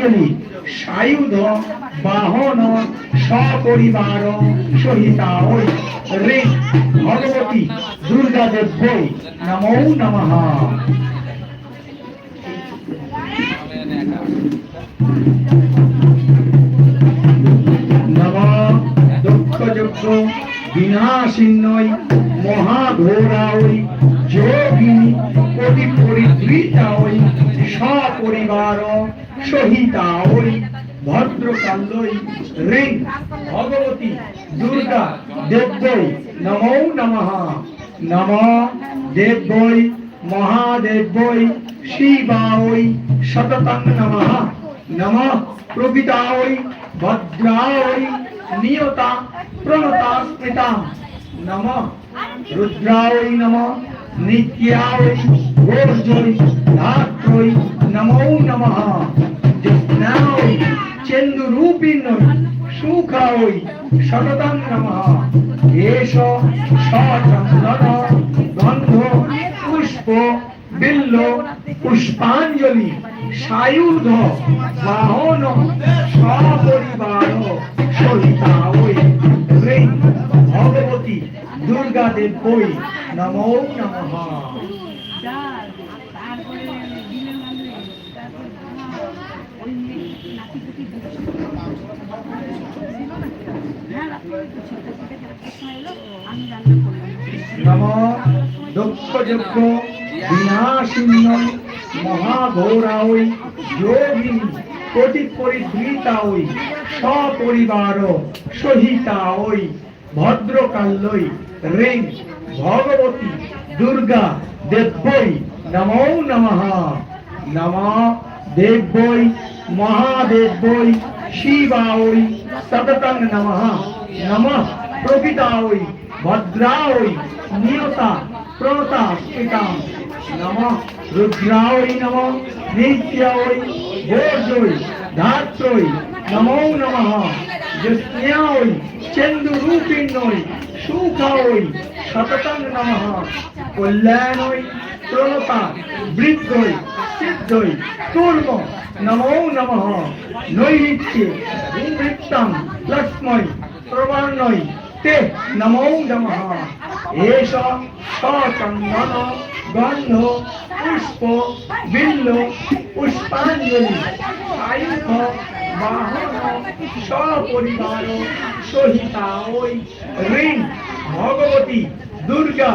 পুষ্পাঞ্জলি সায়ুধ, বাহন, সপরিবার সহিতা ওই ঋণ ভগবতী, দুর্গা দেব্যই নমো নমঃ। নম। বিনাশিন্নই মহাঘোরাওই যোগিনী কোটি পরিধৃতাওই সপরিবার সহিতাওই ভদ্রকাল্যই ঋণ ভগবতী, দুর্গা দেব্যই নমো নমঃ। নম দেব্যই মহাদেব্যই শিবাওই শততং নমঃ। নমঃ প্রপিতাওই ভদ্রাওই নিয়তা, প্রণতা স্মৃতা। নমঃ রুদ্রাওই নমঃ নিত্যাওই ঘোষজয় সুখাওই শততং নমঃ। এষ সচন্দন গন্ধ পুষ্প বিল্ল পুষ্পাঞ্জলি সায়ুধ বাহন সপরিবার সহিতা ওই ঋণ ভগবতী দুর্গা দেব ওই নমো নমঃ। তারপরে ভগবতী দুর্গা দেব্যই নমো নমঃ। নম দেব্যই মহাদেব্যই শিবাওই সততং নমঃ নমঃ প্রকৃতাওই ভদ্রাওই নিয়তা প্রণতা স্মিতাম নমঃ রুদ্রাওই নমঃ নিত্যাওই ভোজোই ধাত্রই নমো নমঃ জ্যোৎস্নাওই চেন্দুরূপিণ্যই সুখাওই শততং নমঃ কল্যাণই প্রণতা, বৃদ্ধই, সিদ্ধই কূর্ম নমো নমঃ। নৈমিত্যে ভূবৃত্তং লক্ষ্মৈ প্রবর্ণই তে নমো নমঃ। এষ সচন্দন, গন্ধ, পুষ্প, বিল্ল, পুষ্পাঞ্জলি আয়ুধ বাহন, সপরিবার, সহিতা ওই ঋণ, ভগবতী, দুর্গা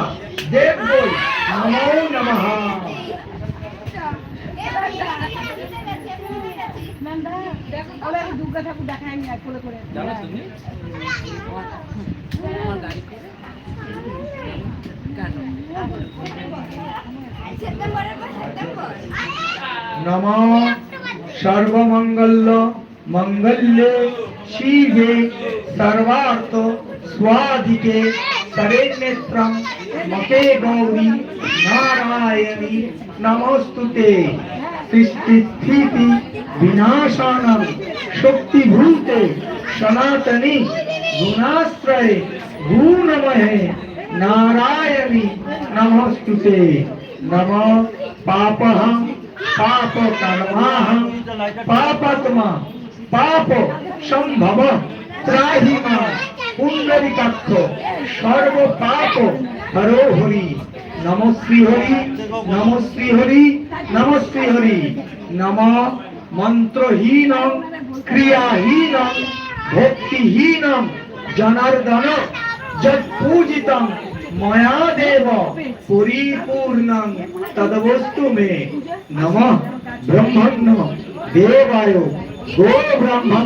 দেব্যই নমো নমঃ। সর্বমঙ্গল মঙ্গল্যে শিবে সর্বার্থ স্বাধিকে শরণ্যেত্রম মতে গৌরী নারায়ণী নমস্তুতে সৃষ্টি স্থিতি বিনাশানম শক্তিভূতে সনাতনী গুণাশ্রয়ে গুণমহে নারায়ণী নমস্তুতে নম পাপহং পাপ কর্মাহং পাপাত্মা পাপ সম্ভব ত্রাহি মা পুণ্ডরিকাক্ষ সর্ব পাপ হরো হরি। নম হরি নম হরি নম হরি। নম মন্ত্রহীন, ক্রিয়াহীন, ভক্তিহীন, জনার্দন, যৎপূজিতং ময়া দেব পরিপূর্ণং। তদবস্তু মে নমঃ ব্রহ্মণ্য, দেবায় गो ब्रह्मण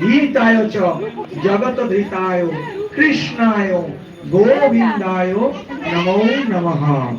गीताय च जगत धृताय कृष्णाय गोविंदाय नमो नम।